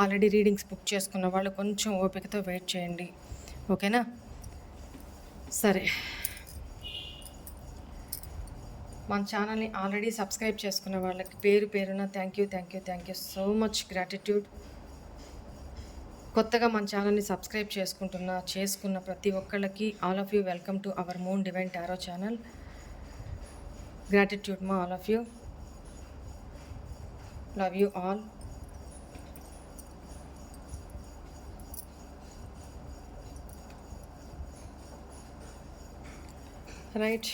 Already readings book చేసుకున్న వాళ్ళు కొంచెం ఓపికతో వెయిట్ చేయండి. ఓకేనా? సరే. మన ఛానల్ని ఆల్రెడీ సబ్స్క్రైబ్ చేసుకున్న వాళ్ళకి పేరు పేరున thank you thank you thank you so much. Gratitude. కొత్తగా మన ఛానల్ని సబ్స్క్రైబ్ చేసుకుంటున్న చేసుకున్న ప్రతి ఒక్కళ్ళకి all of you welcome to our Moon Divine Tarot channel. Gratitude మా all of you. Love you all. Right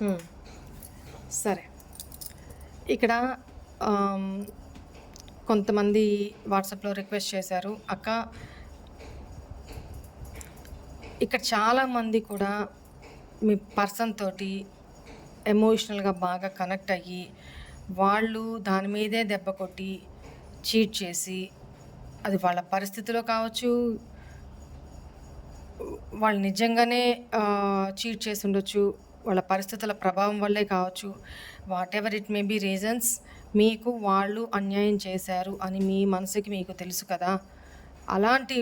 hmm. సరే. ఇక్కడ కొంతమంది వాట్సాప్లో రిక్వెస్ట్ చేశారు. అక్క ఇక్కడ చాలామంది కూడా మీ పర్సన్ తోటి ఎమోషనల్గా బాగా కనెక్ట్ అయ్యి వాళ్ళు దాని మీదే దెబ్బ కొట్టి చీట్ చేసి అది వాళ్ళ పరిస్థితిలో కావచ్చు వాళ్ళు నిజంగానే చీట్ చేసి ఉండొచ్చు వాళ్ళ పరిస్థితుల ప్రభావం వల్లే కావచ్చు. Whatever it may be reasons మీకు వాళ్ళు అన్యాయం చేశారు అని మీ మనసుకి మీకు తెలుసు కదా. అలాంటి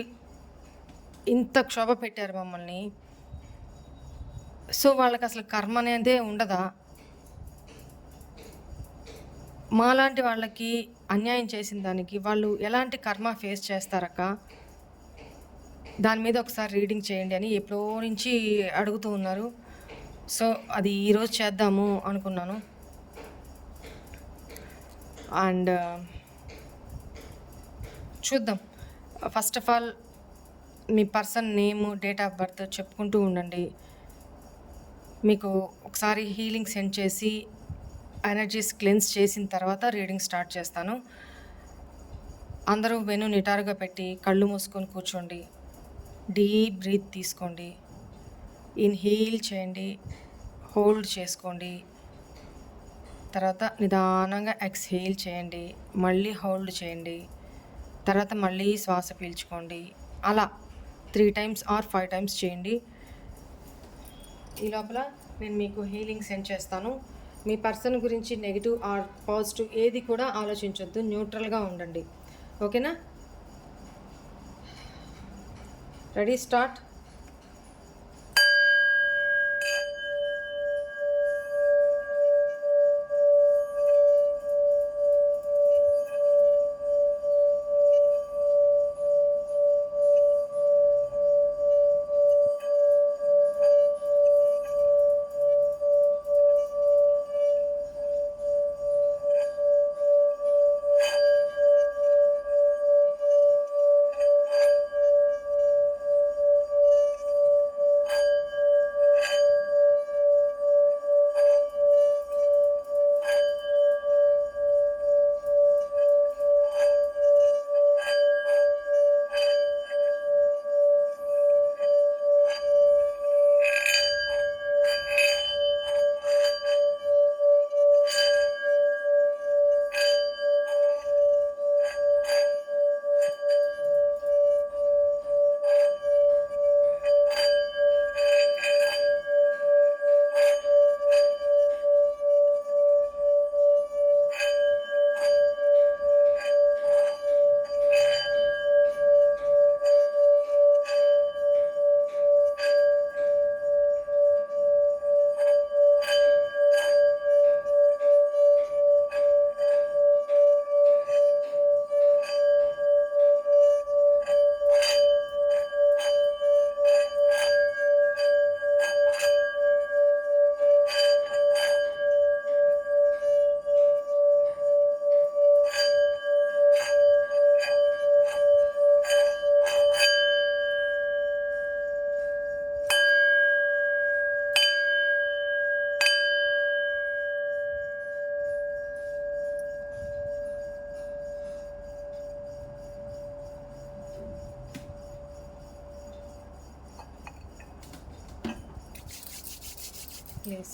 ఇంత క్షోభ పెట్టారు మమ్మల్ని. సో వాళ్ళకి అసలు కర్మ అనేదే ఉండదా? మాలాంటి వాళ్ళకి అన్యాయం చేసిన దానికి వాళ్ళు ఎలాంటి కర్మ ఫేస్ చేస్తారక్క? దాని మీద ఒకసారి రీడింగ్ చేయండి అని ఎప్పుడో నుంచి అడుగుతూ ఉన్నారు. సో అది ఈరోజు చేద్దాము అనుకున్నాను. అండ్ చూద్దాం. First of all me person name date of birth చెప్పుకుంటూ ఉండండి. మీకు ఒకసారి హీలింగ్ సెండ్ చేసి ఎనర్జీస్ క్లెన్స్ చేసిన తర్వాత రీడింగ్ స్టార్ట్ చేస్తాను. అందరూ వెను నిటారుగా పెట్టి కళ్ళు మూసుకొని కూర్చోండి. డీప్ బ్రీత్ తీసుకోండి. ఇన్హీల్ చేయండి. హోల్డ్ చేసుకోండి. తర్వాత నిదానంగా ఎక్స్హీల్ చేయండి. మళ్ళీ హోల్డ్ చేయండి. తర్వాత మళ్ళీ శ్వాస పీల్చుకోండి. అలా three times or five times చేయండి. ఈ లోపల నేను మీకు హీలింగ్ సెండ్ చేస్తాను. మీ పర్సన్ గురించి నెగిటివ్ ఆర్ పాజిటివ్ ఏది కూడా ఆలోచించొద్దు. న్యూట్రల్గా ఉండండి. ఓకేనా? Ready start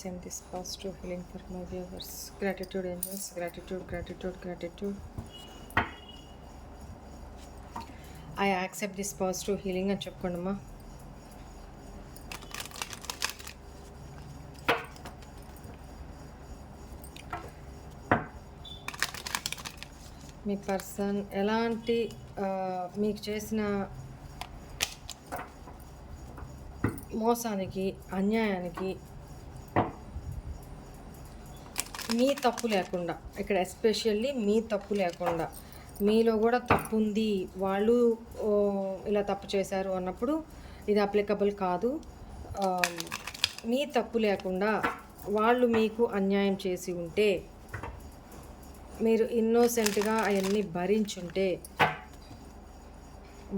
Please send this positive healing for my viewers. Gratitude, angels. Gratitude, gratitude, gratitude. I accept this positive healing అని చెప్పుకోండమ్మా మీ పర్సన్ ఎలాంటి ఆ, మీకు చేసిన మోసానికి అన్యాయానికి మీ తప్పు లేకుండా ఇక్కడ ఎస్పెషల్లీ మీ తప్పు లేకుండా మీలో కూడా తప్పు ఉంది వాళ్ళు ఇలా తప్పు చేశారు అన్నప్పుడు ఇది అప్లికబుల్ కాదు. మీ తప్పు లేకుండా వాళ్ళు మీకు అన్యాయం చేసి ఉంటే మీరు ఇన్నోసెంట్గా అవన్నీ భరించుంటే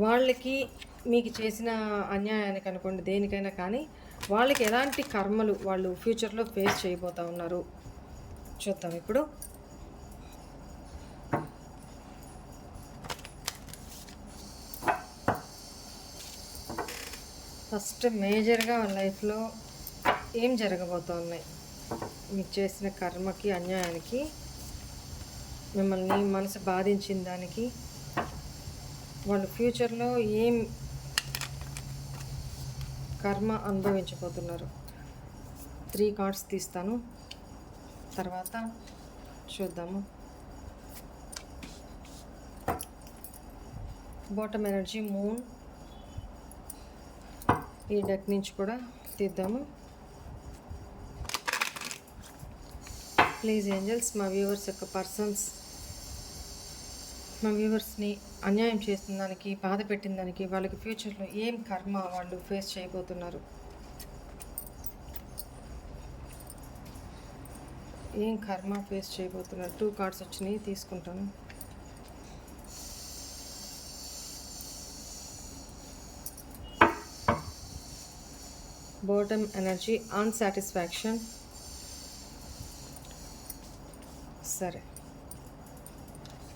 వాళ్ళకి మీకు చేసిన అన్యాయానికి అనుకోండి దేనికైనా కానీ వాళ్ళకి ఎలాంటి కర్మలు వాళ్ళు ఫ్యూచర్లో ఫేస్ చేయబోతా ఉన్నారు? చూద్దాం ఇప్పుడు. ఫస్ట్ మేజర్గా లైఫ్లో ఏం జరగబోతున్నాయి మీకు చేసిన కర్మకి అన్యాయానికి మిమ్మల్ని మనసు బాధించిన దానికి వాళ్ళు ఫ్యూచర్లో ఏం కర్మ అనుభవించబోతున్నారు? త్రీ కార్డ్స్ తీస్తాను. తర్వాత చూద్దాము. బాటమ్ ఎనర్జీ మూన్ ఈ డెక్ నుంచి కూడా తీద్దాము. ప్లీజ్ ఏంజల్స్ మా వ్యూవర్స్ యొక్క పర్సన్స్ మా వ్యూవర్స్ని అన్యాయం చేసిన దానికి బాధ పెట్టిన దానికి వాళ్ళకి ఫ్యూచర్లో ఏం కర్మ వాళ్ళు ఫేస్ చేయబోతున్నారు? ఏం కర్మ ఫేస్ చేయబోతున్నారు టూ కార్డ్స్ వచ్చినాయి తీసుకుంటాను. బోటమ్ ఎనర్జీ అన్సాటిస్ఫాక్షన్ సరే.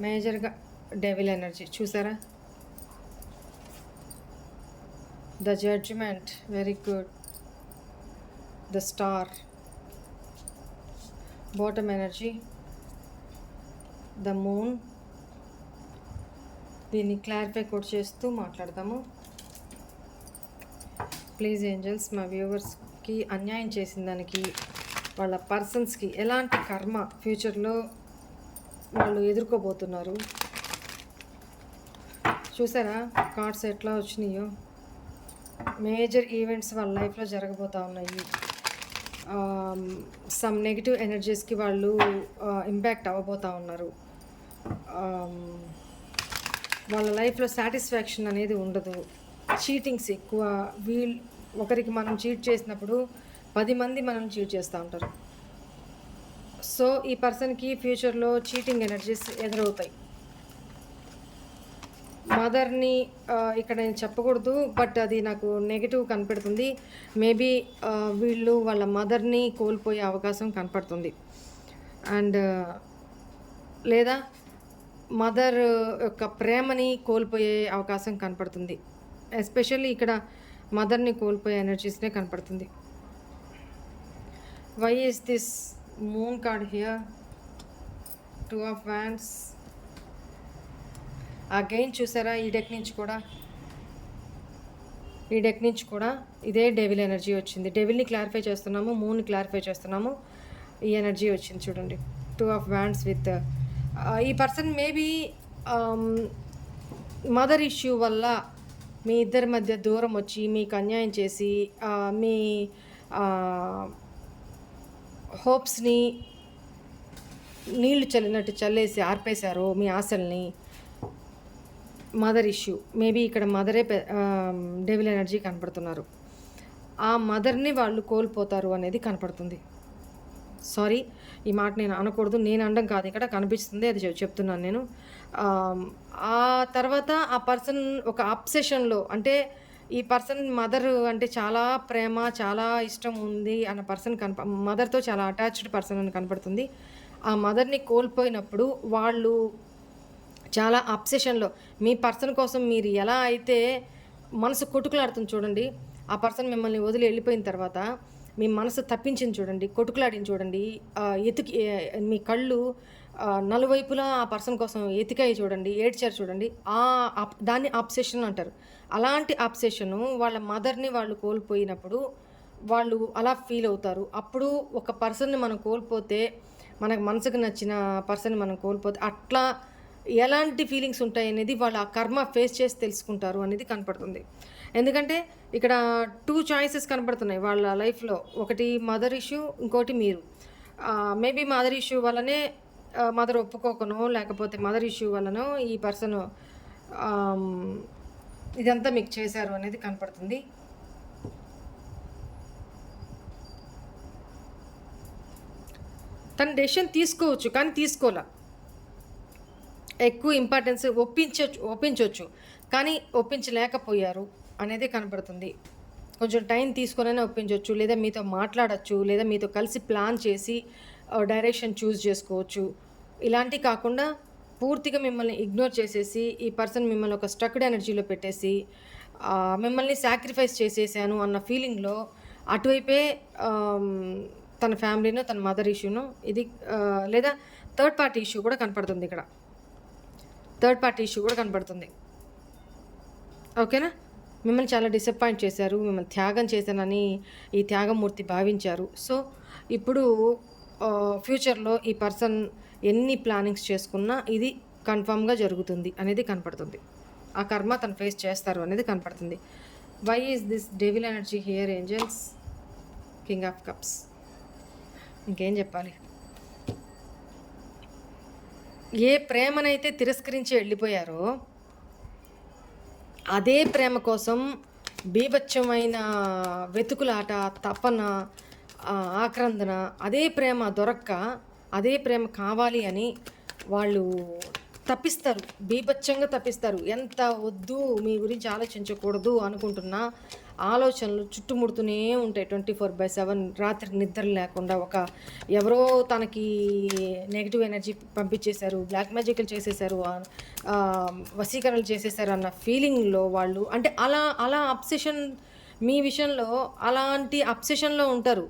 మేజర్గా డెవిల్ ఎనర్జీ చూసారా? The judgement very good the star bottom energy the moon దీన్ని క్లారిఫై కూడా చేస్తూ మాట్లాడదాము. ప్లీజ్ ఏంజల్స్ మా వ్యూవర్స్కి అన్యాయం చేసిన దానికి వాళ్ళ పర్సన్స్కి ఎలాంటి కర్మ ఫ్యూచర్లో వాళ్ళు ఎదుర్కోబోతున్నారు? చూసారా? కార్డ్స్ ఎట్లా వచ్చినాయో? మేజర్ ఈవెంట్స్ వాళ్ళ లైఫ్లో జరగబోతూ ఉన్నాయి. సమ్ నెగిటివ్ ఎనర్జీస్కి వాళ్ళు ఇంపాక్ట్ అవ్వబోతూ ఉన్నారు. వాళ్ళ లైఫ్లో సాటిస్ఫాక్షన్ అనేది ఉండదు. చీటింగ్స్ ఎక్కువ. వీల్ ఒకరికి మనం చీట్ చేసినప్పుడు పది మంది మనం చీట్ చేస్తూ ఉంటారు. సో ఈ పర్సన్కి ఫ్యూచర్లో చీటింగ్ ఎనర్జీస్ ఎదురవుతాయి. మదర్ని ఇక్కడ నేను చెప్పకూడదు బట్ అది నాకు నెగిటివ్ కనపడుతుంది. మేబీ వీళ్ళు వాళ్ళ మదర్ని కోల్పోయే అవకాశం కనపడుతుంది. అండ్ లేదా మదర్ యొక్క ప్రేమని కోల్పోయే అవకాశం కనపడుతుంది. ఎస్పెషల్లీ ఇక్కడ మదర్ని కోల్పోయే ఎనర్జీస్నే కనపడుతుంది. Why is this moon card here two of wands again చూసారా? ఈ డెక్ నుంచి కూడా. ఈ డెక్ నుంచి కూడా ఇదే డెవిల్ ఎనర్జీ వచ్చింది. డెవిల్ని క్లారిఫై చేస్తున్నాము మూన్ని క్లారిఫై చేస్తున్నాము. ఈ ఎనర్జీ వచ్చింది చూడండి. టూ ఆఫ్ వ్యాండ్స్ విత్ ఈ పర్సన్ మేబీ మదర్ ఇష్యూ వల్ల మీ ఇద్దరి మధ్య దూరం వచ్చి మీకు అన్యాయం చేసి మీ హోప్స్ని నీళ్ళు చల్లినట్టు చల్లేసి ఆర్పేశారు మీ ఆశల్ని. Mother issue. మేబీ ఇక్కడ మదరే డెవిల్ ఎనర్జీ కనపడుతున్నారు. ఆ మదర్ని వాళ్ళు కోల్పోతారు అనేది కనపడుతుంది. సారీ ఈ మాట నేను అనకూడదు నేను అనడం కాదు ఇక్కడ కనిపిస్తుంది అది చెప్తున్నాను నేను. ఆ తర్వాత ఆ పర్సన్ ఒక అప్సెషన్లో అంటే ఈ పర్సన్ మదర్ అంటే చాలా ప్రేమ చాలా ఇష్టం ఉంది అన్న పర్సన్ కనప మదర్తో చాలా అటాచ్డ్ పర్సన్ అని కనపడుతుంది. ఆ మదర్ని కోల్పోయినప్పుడు వాళ్ళు చాలా అప్సెషన్లో మీ పర్సన్ కోసం మీరు ఎలా అయితే మనసు కొట్టుకులాడుతుంది చూడండి. ఆ పర్సన్ మిమ్మల్ని వదిలి వెళ్ళిపోయిన తర్వాత మీ మనసు తప్పించింది చూడండి కొట్టుకులాడింది చూడండి. ఎతికి మీ కళ్ళు నలువైపులా ఆ పర్సన్ కోసం ఎతికాయి చూడండి ఏడ్చారు చూడండి. ఆ దాన్ని ఆబ్సెషన్ అంటారు. అలాంటి అప్సెషను వాళ్ళ మదర్ని వాళ్ళు కోల్పోయినప్పుడు వాళ్ళు అలా ఫీల్ అవుతారు. అప్పుడు ఒక పర్సన్ని మనం కోల్పోతే మనకు మనసుకు నచ్చిన పర్సన్ మనం కోల్పోతే అట్లా ఎలాంటి ఫీలింగ్స్ ఉంటాయి అనేది వాళ్ళు ఆ కర్మ ఫేస్ చేసి తెలుసుకుంటారు అనేది కనపడుతుంది. ఎందుకంటే ఇక్కడ టూ చాయిసెస్ కనపడుతున్నాయి వాళ్ళ లైఫ్లో ఒకటి మదర్ ఇష్యూ ఇంకోటి మీరు. మేబీ మదర్ ఇష్యూ వల్లనే మదర్ ఒప్పుకోకనో లేకపోతే మదర్ ఇష్యూ వల్లనో ఈ పర్సన్ ఇదంతా మీకు చేశారు అనేది కనపడుతుంది. తన డెసిషన్ తీసుకోవచ్చు కానీ తీసుకోలే. ఎక్కువ ఇంపార్టెన్స్ ఒప్పించవచ్చు ఒప్పించవచ్చు కానీ ఒప్పించలేకపోయారు అనేది కనపడుతుంది. కొంచెం టైం తీసుకొనైనా ఒప్పించవచ్చు లేదా మీతో మాట్లాడచ్చు లేదా మీతో కలిసి ప్లాన్ చేసి డైరెక్షన్ చూస్ చేసుకోవచ్చు. ఇలాంటి కాకుండా పూర్తిగా మిమ్మల్ని ఇగ్నోర్ చేసేసి ఈ పర్సన్ మిమ్మల్ని ఒక స్ట్రక్డ్ ఎనర్జీలో పెట్టేసి మిమ్మల్ని సాక్రిఫైస్ చేసేసాను అన్న ఫీలింగ్లో అటువైపే తన ఫ్యామిలీను తన మదర్ ఇష్యూను ఇది లేదా థర్డ్ పార్టీ ఇష్యూ కూడా కనపడుతుంది ఇక్కడ. థర్డ్ పార్టీ ఇష్యూ కూడా కనబడుతుంది. ఓకేనా? మిమ్మల్ని చాలా డిసప్పాయింట్ చేశారు మిమ్మల్ని త్యాగం చేశానని ఈ త్యాగమూర్తి భావించారు. సో ఇప్పుడు ఫ్యూచర్లో ఈ పర్సన్ ఎన్ని ప్లానింగ్స్ చేసుకున్నా ఇది కన్ఫామ్గా జరుగుతుంది అనేది కనపడుతుంది. ఆ కర్మ తను ఫేస్ చేస్తారు అనేది కనపడుతుంది. Why is this devil energy here angels king of cups? ఇంకేం చెప్పాలి? ఏ ప్రేమనైతే తిరస్కరించి వెళ్ళిపోయారో అదే ప్రేమ కోసం బీభత్సమైన వెతుకులాట తపన ఆక్రందన అదే ప్రేమ దొరక్క అదే ప్రేమ కావాలి అని వాళ్ళు తప్పిస్తారు. బీభత్సంగా తప్పిస్తారు. ఎంత వద్దు మీ గురించి ఆలోచించకూడదు అనుకుంటున్నా ఆలోచనలు చుట్టుముడుతూనే ఉంటాయి ట్వంటీ ఫోర్ బై సెవెన్. రాత్రి నిద్ర లేకుండా ఒక ఎవరో తనకి నెగిటివ్ ఎనర్జీ పంపించేశారు బ్లాక్ మ్యాజిక్లు చేసేసారు వసీకరణలు చేసేసారు అన్న ఫీలింగ్లో వాళ్ళు అంటే అలా అలా అప్సెషన్ మీ విషయంలో అలాంటి అప్సెషన్లో ఉంటారు.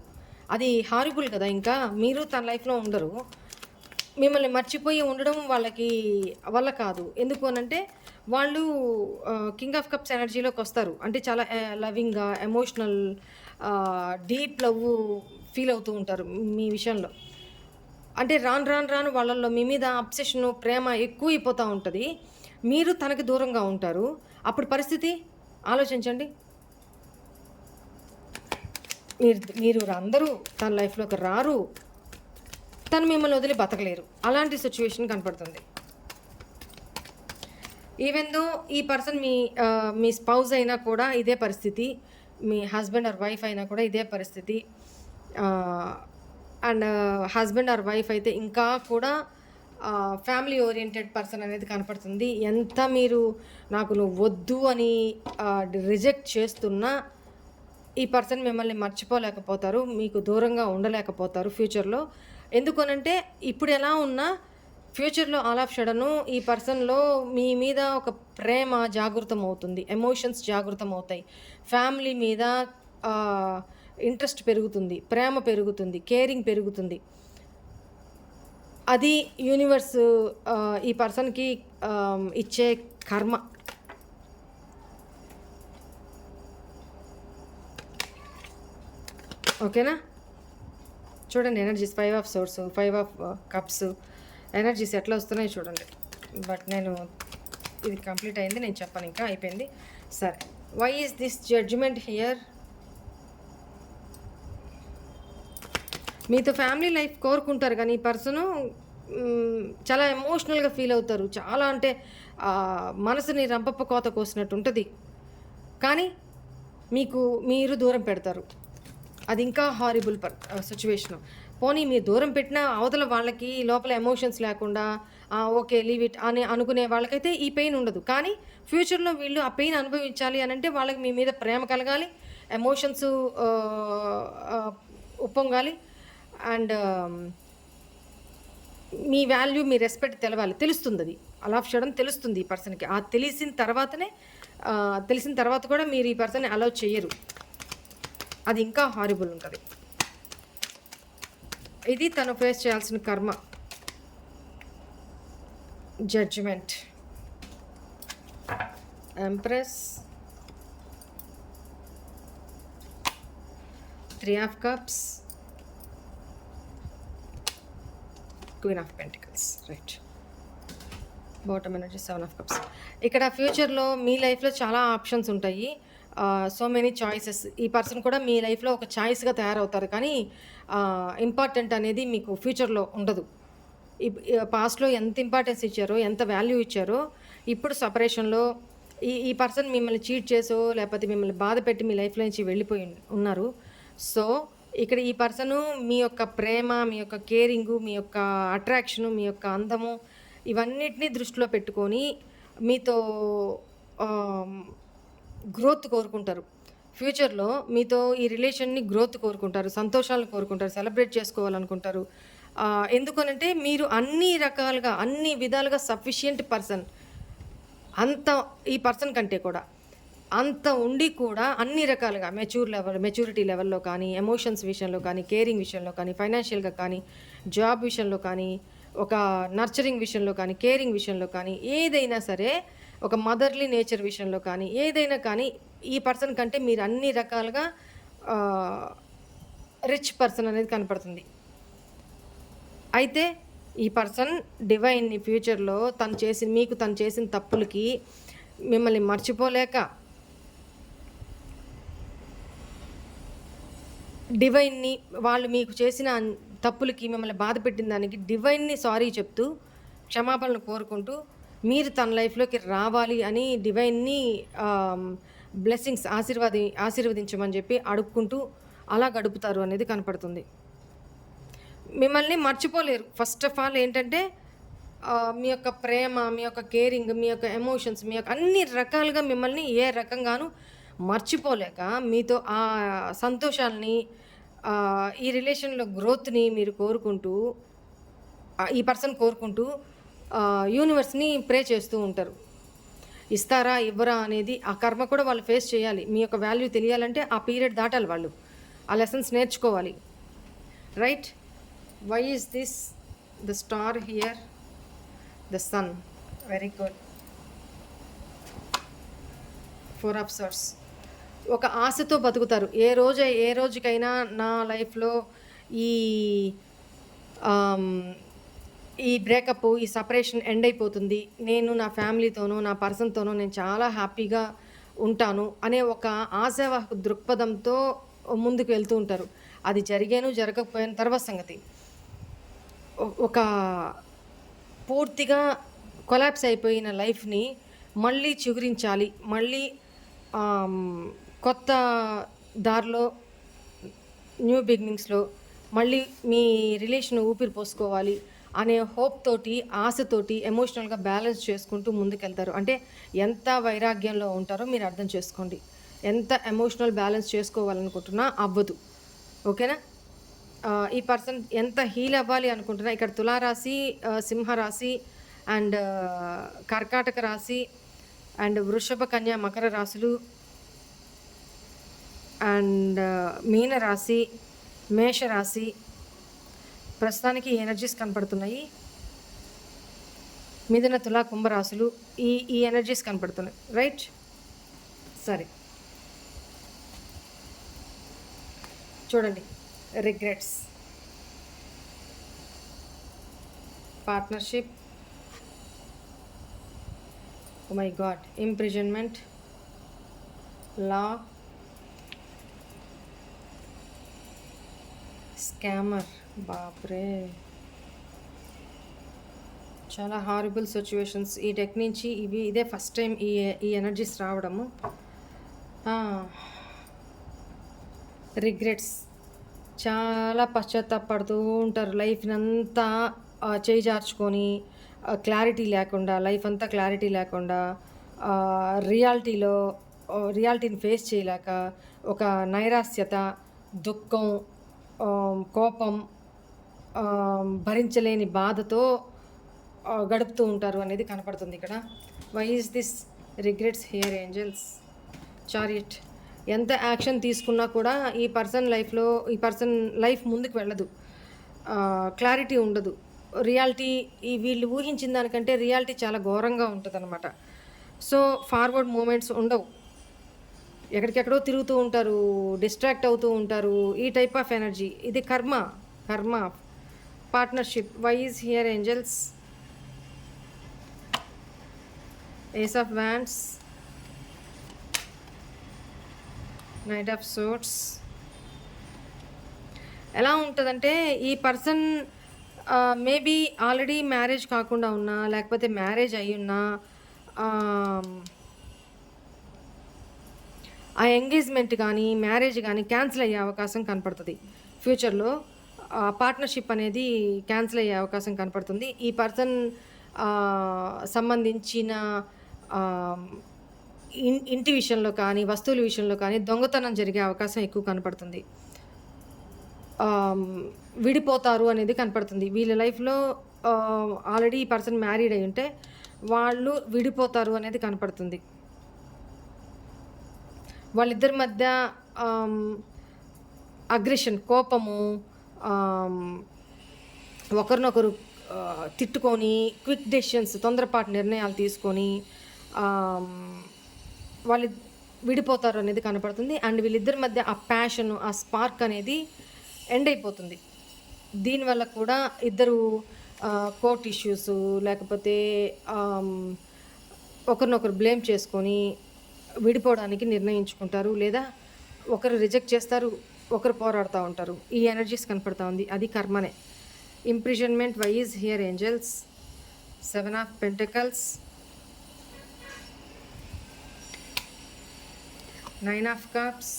అది హారిబుల్ కదా. ఇంకా మీరు తన లైఫ్లో ఉండరు. మిమ్మల్ని మర్చిపోయి ఉండడం వాళ్ళకి వల్ల కాదు. ఎందుకు అనంటే వాళ్ళు కింగ్ ఆఫ్ కప్స్ ఎనర్జీలోకి వస్తారు. అంటే చాలా లవింగ్గా ఎమోషనల్ డీప్ లవ్ ఫీల్ అవుతూ ఉంటారు మీ విషయంలో. అంటే రాను రాను రాను వాళ్ళల్లో మీ మీద అబ్సెషన్ ప్రేమ ఎక్కువ అయిపోతూ ఉంటుంది. మీరు తనకి దూరంగా ఉంటారు. అప్పుడు పరిస్థితి? ఆలోచించండి. మీరు మీరు అందరూ తన లైఫ్లోకి రారు. తను మిమ్మల్ని వదిలి బతకలేరు. అలాంటి సిచ్యువేషన్ కనపడుతుంది. ఈవెన్ దో ఈ పర్సన్ మీ మీ స్పౌజ్ అయినా కూడా ఇదే పరిస్థితి మీ హస్బెండ్ ఆర్ వైఫ్ అయినా కూడా ఇదే పరిస్థితి. అండ్ హస్బెండ్ ఆర్ వైఫ్ అయితే ఇంకా కూడా ఫ్యామిలీ ఓరియంటెడ్ పర్సన్ అనేది కనపడుతుంది. ఎంత మీరు నాకు నువ్వు వద్దు అని రిజెక్ట్ చేస్తున్నా ఈ పర్సన్ మిమ్మల్ని మర్చిపోలేకపోతారు మీకు దూరంగా ఉండలేకపోతారు ఫ్యూచర్లో ఎందుకనంటే ఇప్పుడు ఎలా ఉన్నా ఫ్యూచర్లో ఆల్ ఆఫ్ షడను ఈ పర్సన్లో మీ మీద ఒక ప్రేమ జాగృతం అవుతుంది ఎమోషన్స్ జాగృతం అవుతాయి ఫ్యామిలీ మీద ఇంట్రెస్ట్ పెరుగుతుంది ప్రేమ పెరుగుతుంది కేరింగ్ పెరుగుతుంది. అది యూనివర్స్ ఈ పర్సన్కి ఇచ్చే కర్మ. ఓకేనా? చూడండి energies five of swords five of cups energies ఎట్లా వస్తున్నాయి చూడండి. బట్ నేను ఇది కంప్లీట్ అయింది నేను చెప్పాను ఇంకా అయిపోయింది. సరే. Why is this judgement here మీతో ఫ్యామిలీ లైఫ్ కోరుకుంటారు కానీ ఈ పర్సను చాలా ఎమోషనల్గా ఫీల్ అవుతారు. చాలా అంటే మనసుని రంపప్ప కోత కోసినట్టు ఉంటుంది. కానీ మీకు మీరు దూరం పెడతారు. అది ఇంకా హారిబుల్ పర్ సిచ్యువేషను పోనీ మీరు దూరం పెట్టిన అవతల వాళ్ళకి లోపల ఎమోషన్స్ లేకుండా ఓకే లీవ్ ఇట్ అని అనుకునే వాళ్ళకైతే ఈ పెయిన్ ఉండదు. కానీ ఫ్యూచర్లో వీళ్ళు ఆ పెయిన్ అనుభవించాలి అని అంటే వాళ్ళకి మీ మీద ప్రేమ కలగాలి ఎమోషన్స్ ఉప్పొంగాలి అండ్ um, మీ వాల్యూ మీ రెస్పెక్ట్ తెలవాలి. తెలుస్తుంది అది అలా చేయడం తెలుస్తుంది ఈ పర్సన్కి ఆ తెలిసిన తర్వాతనే తెలిసిన తర్వాత కూడా మీరు ఈ పర్సన్ అలౌ చేయరు. అది ఇంకా హారిబుల్ ఉంటుంది. ఇది తను ఫేస్ చేయాల్సిన కర్మ. Judgement empress three of cups queen of pentacles right bottom energy seven of cups ఇక్కడ ఫ్యూచర్లో మీ లైఫ్లో చాలా ఆప్షన్స్ ఉంటాయి. సో మెనీ చాయిసెస్ ఈ పర్సన్ కూడా మీ లైఫ్లో ఒక చాయిస్గా తయారవుతారు. కానీ ఇంపార్టెంట్ అనేది మీకు ఫ్యూచర్లో ఉండదు. పాస్ట్లో ఎంత ఇంపార్టెన్స్ ఇచ్చారో ఎంత వాల్యూ ఇచ్చారో ఇప్పుడు సపరేషన్లో ఈ ఈ పర్సన్ మిమ్మల్ని చీట్ చేసో లేకపోతే మిమ్మల్ని బాధ పెట్టి మీ లైఫ్లో నుంచి వెళ్ళిపోయి ఉన్నారు. సో ఇక్కడ ఈ పర్సను మీ యొక్క ప్రేమ మీ యొక్క కేరింగు మీ యొక్క అట్రాక్షను మీ యొక్క అందము ఇవన్నిటిని దృష్టిలో పెట్టుకొని మీతో గ్రోత్ కోరుకుంటారు. ఫ్యూచర్లో మీతో ఈ రిలేషన్ని గ్రోత్ కోరుకుంటారు సంతోషాలను కోరుకుంటారు సెలబ్రేట్ చేసుకోవాలనుకుంటారు. ఎందుకనంటే మీరు అన్ని రకాలుగా అన్ని విధాలుగా సఫిషియంట్ పర్సన్. అంత ఈ పర్సన్ కంటే కూడా. అంత ఉండి కూడా అన్ని రకాలుగా మెచ్యూర్ లెవెల్ మెచ్యూరిటీ లెవెల్లో కానీ ఎమోషన్స్ విషయంలో కానీ కేరింగ్ విషయంలో కానీ ఫైనాన్షియల్గా కానీ జాబ్ విషయంలో కానీ ఒక నర్చరింగ్ విషయంలో కానీ కేరింగ్ విషయంలో కానీ ఏదైనా సరే ఒక మదర్లీ నేచర్ విషయంలో కానీ ఏదైనా కానీ ఈ పర్సన్ కంటే మీరు అన్ని రకాలుగా రిచ్ పర్సన్ అనేది కనపడుతుంది. అయితే ఈ పర్సన్ డివైన్ని ఫ్యూచర్లో తను చేసిన మీకు తను చేసిన తప్పులకి మిమ్మల్ని మర్చిపోలేక డివైన్ని వాళ్ళు మీకు చేసిన తప్పులకి మిమ్మల్ని బాధ పెట్టిన దానికి డివైన్ని సారీ చెప్తూ క్షమాపణలు కోరుకుంటూ మీరు తన లైఫ్లోకి రావాలి అని డివైన్ని బ్లెస్సింగ్స్ ఆశీర్వాది ఆశీర్వదించమని చెప్పి అడుక్కుంటూ అలా గడుపుతారు అనేది కనపడుతుంది. మిమ్మల్ని మర్చిపోలేరు. ఫస్ట్ ఆఫ్ ఆల్ ఏంటంటే మీ యొక్క ప్రేమ మీ యొక్క కేరింగ్ మీ యొక్క ఎమోషన్స్ మీ యొక్క అన్ని రకాలుగా మిమ్మల్ని ఏ రకంగానూ మర్చిపోలేక మీతో ఆ సంతోషాలని ఈ రిలేషన్లో గ్రోత్ని మీరు కోరుకుంటూ ఈ పర్సన్ కోరుకుంటూ యూనివర్స్ని ప్రే చేస్తూ ఉంటారు. ఇస్తారా ఇవ్వరా అనేది ఆ కర్మ కూడా వాళ్ళు ఫేస్ చేయాలి. మీ యొక్క వాల్యూ తెలియాలంటే ఆ పీరియడ్ దాటాలి వాళ్ళు. ఆ లెసన్స్ నేర్చుకోవాలి. Right why is this the star here the sun very good four of ఒక ఆశతో బతుకుతారు. ఏ రోజు ఏ రోజుకైనా నా లైఫ్లో ఈ ఈ బ్రేకప్ ఈ సపరేషన్ ఎండ్ అయిపోతుంది. నేను నా ఫ్యామిలీతోనూ నా పర్సన్తోనూ నేను చాలా హ్యాపీగా ఉంటాను అనే ఒక ఆశావాహ దృక్పథంతో ముందుకు వెళ్తూ ఉంటారు. అది జరిగాను జరగకపోయిన తర్వాత సంగతి. ఒక పూర్తిగా కొలాప్స్ అయిపోయిన లైఫ్ని మళ్ళీ చిగురించాలి. మళ్ళీ కొత్త దారిలో న్యూ బిగినింగ్స్లో మళ్ళీ మీ రిలేషన్ ఊపిరి పోసుకోవాలి. అనే హోప్ తోటి ఆశతోటి ఎమోషనల్గా బ్యాలెన్స్ చేసుకుంటూ ముందుకెళ్తారు. అంటే ఎంత వైరాగ్యంలో ఉంటారో మీరు అర్థం చేసుకోండి. ఎంత ఎమోషనల్ బ్యాలెన్స్ చేసుకోవాలనుకుంటున్నా అవ్వదు. ఓకేనా? ఈ పర్సన్ ఎంత హీల్ అవ్వాలి అనుకుంటున్నా ఇక్కడ తులారాశి సింహరాశి అండ్ కర్కాటక రాశి అండ్ వృషభ కన్యా మకర రాశులు అండ్ మీన రాశి మేషరాశి ప్రస్తుతానికి ఎనర్జీస్ కనపడుతున్నాయి. మిథున తుల కుంభరాశులు ఈ ఈ ఎనర్జీస్ కనపడుతున్నాయి. రైట్ సరే చూడండి. Regrets partnership my God imprisonment law scammer బాప్రే. చాలా హారిబుల్ సిచ్యువేషన్స్ ఈ టెక్ నుంచి ఇవి ఇదే ఫస్ట్ టైం ఈ ఈ ఎనర్జీస్ రావడము. రిగ్రెట్స్ చాలా పశ్చాత్తాపడుతూ ఉంటారు. లైఫ్ని అంతా చేయి జార్చుకొని క్లారిటీ లేకుండా లైఫ్ అంతా క్లారిటీ లేకుండా రియాలిటీలో రియాలిటీని ఫేస్ చేయలేక ఒక నైరాస్యత దుఃఖం కోపం భరించలేని బాధతో గడుపుతూ ఉంటారు అనేది కనపడుతుంది ఇక్కడ. Why is this regrets here angels chariot ఎంత యాక్షన్ తీసుకున్నా కూడా ఈ పర్సన్ లైఫ్లో ఈ పర్సన్ లైఫ్ ముందుకు వెళ్ళదు. క్లారిటీ ఉండదు. రియాలిటీ ఈ వీళ్ళు ఊహించిన దానికంటే రియాలిటీ చాలా ఘోరంగా ఉంటుంది అనమాట సో ఫార్వర్డ్ మూమెంట్స్ ఉండవు. ఎక్కడికెక్కడో తిరుగుతూ ఉంటారు డిస్ట్రాక్ట్ అవుతూ ఉంటారు ఈ టైప్ ఆఫ్ ఎనర్జీ ఇది కర్మ కర్మ. Partnership why is here angels ace of wands knight of swords ఎలా ఉంటుందంటే ఈ పర్సన్ మేబీ ఆల్రెడీ మ్యారేజ్ కాకుండా ఉన్నా లేకపోతే మ్యారేజ్ అయి ఉన్నా ఆ ఎంగేజ్మెంట్ కానీ మ్యారేజ్ కానీ క్యాన్సిల్ అయ్యే అవకాశం కనపడుతుంది. ఫ్యూచర్లో పార్ట్నర్షిప్ అనేది క్యాన్సిల్ అయ్యే అవకాశం కనపడుతుంది. ఈ పర్సన్ సంబంధించిన ఇంటి విషయంలో కానీ వస్తువుల విషయంలో కానీ దొంగతనం జరిగే అవకాశం ఎక్కువ కనపడుతుంది. విడిపోతారు అనేది కనపడుతుంది. వీళ్ళ లైఫ్లో ఆల్రెడీ ఈ పర్సన్ మ్యారీడ్ అయి ఉంటే వాళ్ళు విడిపోతారు అనేది కనపడుతుంది. వాళ్ళిద్దరి మధ్య అగ్రెషన్ కోపము ఒకరినొకరు తిట్టుకొని క్విక్ డెసిషన్స్ తొందరపాటు నిర్ణయాలు తీసుకొని వాళ్ళు విడిపోతారు అనేది కనపడుతుంది. అండ్ వీళ్ళిద్దరి మధ్య ఆ ప్యాషన్ ఆ స్పార్క్ అనేది ఎండ్ అయిపోతుంది. దీనివల్ల కూడా ఇద్దరు కోర్ట్ ఇష్యూస్ లేకపోతే ఒకరినొకరు బ్లేమ్ చేసుకొని విడిపోవడానికి నిర్ణయించుకుంటారు. లేదా ఒకరు రిజెక్ట్ చేస్తారు. ఒకరు పోరాడుతూ ఉంటారు. ఈ ఎనర్జీస్ కనపడతా ఉంది. అది కర్మనే. Imprisonment why is here angels seven of pentacles nine of cups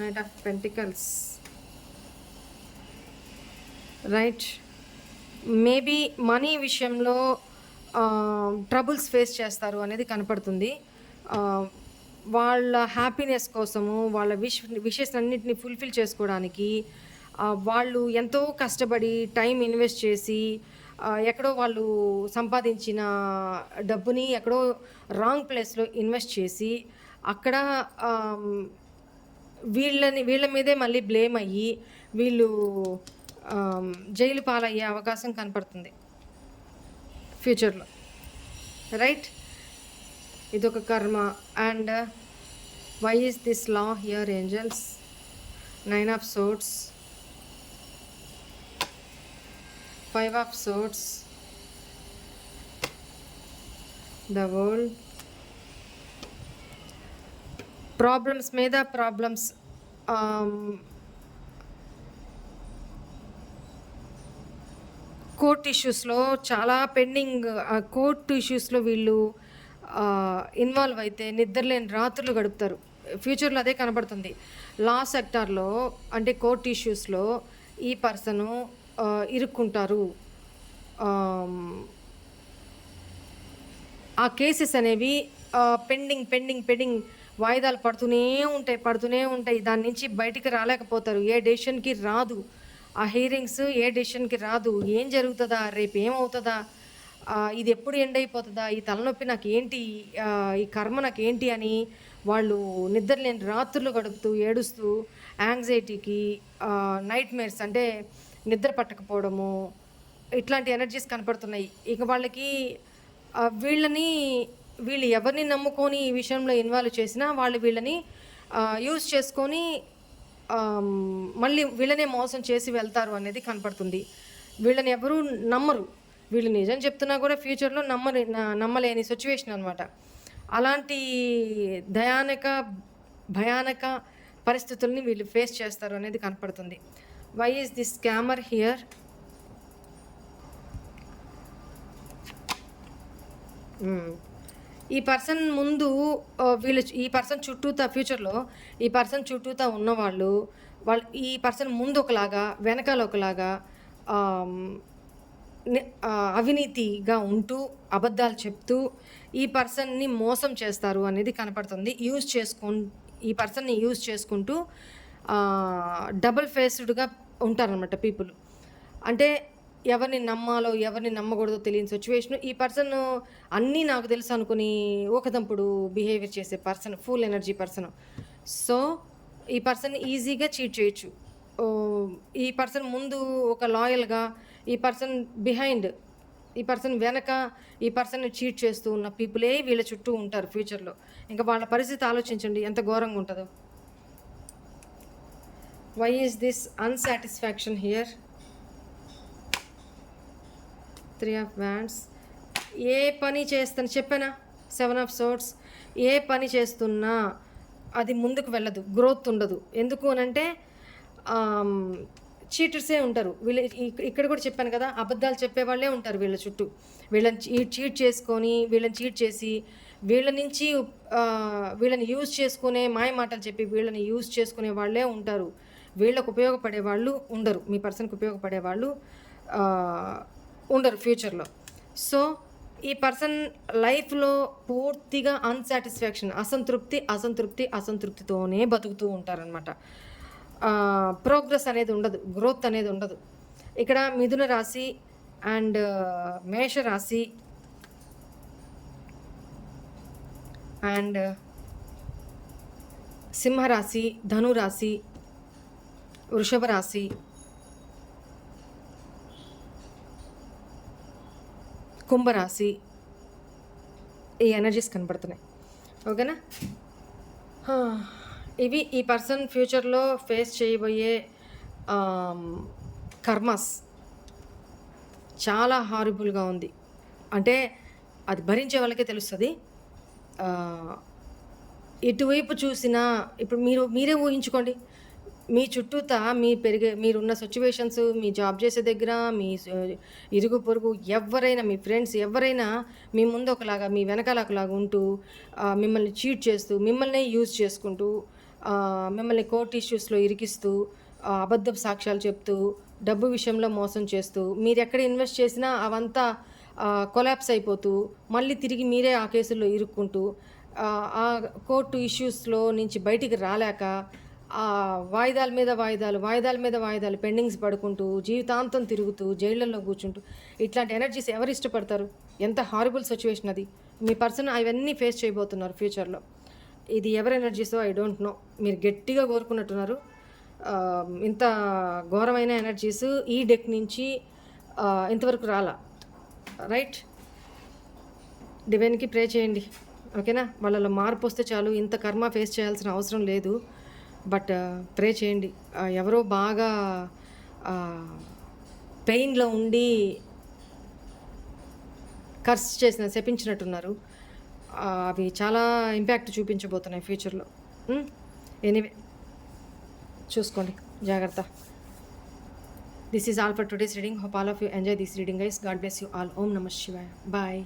knight of pentacles right maybe money విషయంలో uh, ట్రబుల్స్ ఫేస్ చేస్తారు అనేది కనపడుతుంది. Uh, వాళ్ళ హ్యాపీనెస్ కోసము వాళ్ళ విష్ విషెస్ అన్నింటినీ ఫుల్ఫిల్ చేసుకోవడానికి వాళ్ళు ఎంతో కష్టపడి టైం ఇన్వెస్ట్ చేసి ఎక్కడో వాళ్ళు సంపాదించిన డబ్బుని ఎక్కడో రాంగ్ ప్లేస్లో ఇన్వెస్ట్ చేసి అక్కడ వీళ్ళని వీళ్ళ మీదే మళ్ళీ బ్లేమ్ అయ్యి వీళ్ళు జైలు పాలయ్యే అవకాశం కనపడుతుంది. ఫ్యూచర్లో రైట్ ఇదొక కర్మ. And why is this law here angels nine of swords five of swords the world problems మీద ప్రాబ్లమ్స్ కోర్ట్ ఇష్యూస్లో చాలా పెండింగ్ కోర్ట్ ఇష్యూస్లో వీళ్ళు ఇన్వాల్వ్ అయితే నిద్రలేని రాత్రులు గడుపుతారు. ఫ్యూచర్లో అదే కనబడుతుంది. లా సెక్టార్లో అంటే కోర్ట్ ఇష్యూస్లో ఈ పర్సను ఇరుక్కుంటారు. ఆ కేసెస్ అనేవి పెండింగ్ పెండింగ్ పెండింగ్ వాయిదాలు పడుతూనే ఉంటాయి పడుతూనే ఉంటాయి. దాని నుంచి బయటికి రాలేకపోతారు. ఏ డెసిషన్కి రాదు. ఆ హీరింగ్స్ ఏ డెసిషన్కి రాదు. ఏం జరుగుతుందా? రేపు ఏమవుతుందా? ఇది ఎప్పుడు ఎండ్ అయిపోతుందా? ఈ తలనొప్పి నాకు ఏంటి ఈ కర్మ నాకు ఏంటి అని వాళ్ళు నిద్రలేని రాత్రులు గడుపుతూ ఏడుస్తూ యాంగ్జైటీకి నైట్ మేర్స్ అంటే నిద్ర పట్టకపోవడము ఇట్లాంటి ఎనర్జీస్ కనపడుతున్నాయి. ఇక వాళ్ళకి వీళ్ళని వీళ్ళు ఎవరిని నమ్ముకొని ఈ విషయంలో ఇన్వాల్వ్ చేసినా వాళ్ళు వీళ్ళని యూజ్ చేసుకొని మళ్ళీ వీళ్ళనే మోసం చేసి వెళ్తారు అనేది కనపడుతుంది. వీళ్ళని ఎవరూ నమ్మరు. వీళ్ళు నిజం చెప్తున్నా కూడా ఫ్యూచర్లో నమ్మని నమ్మలేని సిచ్యువేషన్ అనమాట అలాంటి దయానక భయానక పరిస్థితుల్ని వీళ్ళు ఫేస్ చేస్తారు అనేది కనపడుతుంది. Why is this scammer here ఈ పర్సన్ ముందు వీళ్ళు ఈ పర్సన్ చుట్టూతా ఫ్యూచర్లో ఈ పర్సన్ చుట్టూతా ఉన్నవాళ్ళు వాళ్ళు ఈ పర్సన్ ముందు ఒకలాగా వెనకాల ఒకలాగా అవినీతిగా ఉంటూ అబద్ధాలు చెప్తూ ఈ పర్సన్ని మోసం చేస్తారు అనేది కనపడుతుంది. యూజ్ చేసుకు ఈ పర్సన్ని యూజ్ చేసుకుంటూ డబుల్ ఫేస్డ్గా ఉంటారనమాట పీపుల్ అంటే ఎవరిని నమ్మాలో ఎవరిని నమ్మకూడదో తెలియని సిచ్యువేషన్ ఈ పర్సన్ అన్నీ నాకు తెలుసు అనుకుని ఒకదంపుడు బిహేవియర్ చేసే person full energy person so ఈ పర్సన్ ఈజీగా చీట్ చేయొచ్చు. ఈ పర్సన్ ముందు ఒక లాయల్గా ఈ పర్సన్ బిహైండ్ ఈ పర్సన్ వెనక ఈ పర్సన్ చీట్ చేస్తూ ఉన్న పీపులే వీళ్ళ చుట్టూ ఉంటారు ఫ్యూచర్లో ఇంకా వాళ్ళ పరిస్థితి ఆలోచించండి ఎంత ఘోరంగా ఉంటుందో. Why is this unsatisfaction here three of wands ఏ పని చేస్తాను చెప్పానా? సెవెన్ ఆఫ్ సోట్స్ ఏ పని చేస్తున్నా అది ముందుకు వెళ్ళదు గ్రోత్ ఉండదు. ఎందుకు అనంటే చీటర్సే ఉంటారు వీళ్ళు ఇక్కడ కూడా చెప్పాను కదా అబద్ధాలు చెప్పేవాళ్ళే ఉంటారు వీళ్ళ చుట్టూ. వీళ్ళని చీట్ చేసుకొని వీళ్ళని చీట్ చేసి వీళ్ళ నుంచి వీళ్ళని యూజ్ చేసుకునే మాయ మాటలు చెప్పి వీళ్ళని యూజ్ చేసుకునే వాళ్ళే ఉంటారు. వీళ్ళకు ఉపయోగపడే వాళ్ళు ఉండరు. మీ పర్సన్కి ఉపయోగపడే వాళ్ళు ఉండరు ఫ్యూచర్లో. సో ఈ పర్సన్ లైఫ్లో పూర్తిగా అన్సాటిస్ఫాక్షన్ అసంతృప్తి అసంతృప్తి అసంతృప్తితోనే బతుకుతూ ఉంటారనమాట ప్రోగ్రెస్ అనేది ఉండదు గ్రోత్ అనేది ఉండదు. ఇక్కడ మిథున రాశి అండ్ మేష రాశి అండ్ సింహరాశి ధనురాశి వృషభ రాశి కుంభరాశి ఈ ఎనర్జీస్ కనబడుతున్నాయి ఓకేనా ఇవి ఈ పర్సన్ ఫ్యూచర్లో ఫేస్ చేయబోయే కర్మస్ చాలా హారిబుల్గా ఉంది. అంటే అది భరించే వాళ్ళకే తెలుస్తుంది. ఇటువైపు ఎటువైపు చూసినా ఇప్పుడు మీరు మీరే ఊహించుకోండి. మీ చుట్టూతా మీ పెరిగే మీరున్న సిచ్యువేషన్స్ మీ జాబ్ చేసే దగ్గర మీ ఇరుగు పొరుగు ఎవరైనా మీ ఫ్రెండ్స్ ఎవరైనా మీ ముందు ఒకలాగా మీ వెనకాల ఒకలాగా ఉంటూ మిమ్మల్ని చీట్ చేస్తూ మిమ్మల్ని యూజ్ చేసుకుంటూ మిమ్మల్ని కోర్ట్ ఇష్యూస్లో ఇరికిస్తూ అబద్ధ అబద్ధపు సాక్ష్యాలు చెప్తూ డబ్బు విషయంలో మోసం చేస్తూ మీరు ఎక్కడ ఇన్వెస్ట్ చేసినా అవంతా కొలాప్స్ అయిపోతూ మళ్ళీ తిరిగి మీరే ఆ కేసుల్లో ఇరుక్కుంటూ ఆ, ఆ కోర్టు ఇష్యూస్లో నుంచి బయటికి రాలేక ఆ వాయిదాల మీద వాయిదాలు వాయిదాల మీద వాయిదాలు పెండింగ్స్ పడుకుంటూ జీవితాంతం తిరుగుతూ జైళ్ళల్లో కూర్చుంటూ ఇట్లాంటి ఎనర్జీస్ ఎవరు ఇష్టపడతారు? ఎంత హారిబుల్ సిచ్యువేషన్ అది. మీ పర్సన్ అవన్నీ ఫేస్ చేయబోతున్నారు ఫ్యూచర్లో ఇది ఎవరి ఎనర్జీసో ఐ డోంట్ నో మీరు గట్టిగా కోరుకున్నట్టున్నారు. ఇంత ఘోరమైన ఎనర్జీస్ ఈ డెక్ నుంచి ఇంతవరకు రాలా? రైట్ డివైన్కి ప్రే చేయండి. ఓకేనా వాళ్ళలో మార్పు వస్తే చాలు. ఇంత కర్మ ఫేస్ చేయాల్సిన అవసరం లేదు. బట్ ప్రే చేయండి. ఎవరో బాగా పెయిన్లో ఉండి కర్స్ చేసిన శపించినట్టున్నారు. ఉన్నారు అవి చాలా ఇంపాక్ట్ చూపించబోతున్నాయి ఫ్యూచర్లో. ఎనీవే చూసుకోండి. జాగ్రత్త. This is all for today's reading hope all of you enjoy this reading guys God bless you all ఓం నమ శివాయ బాయ్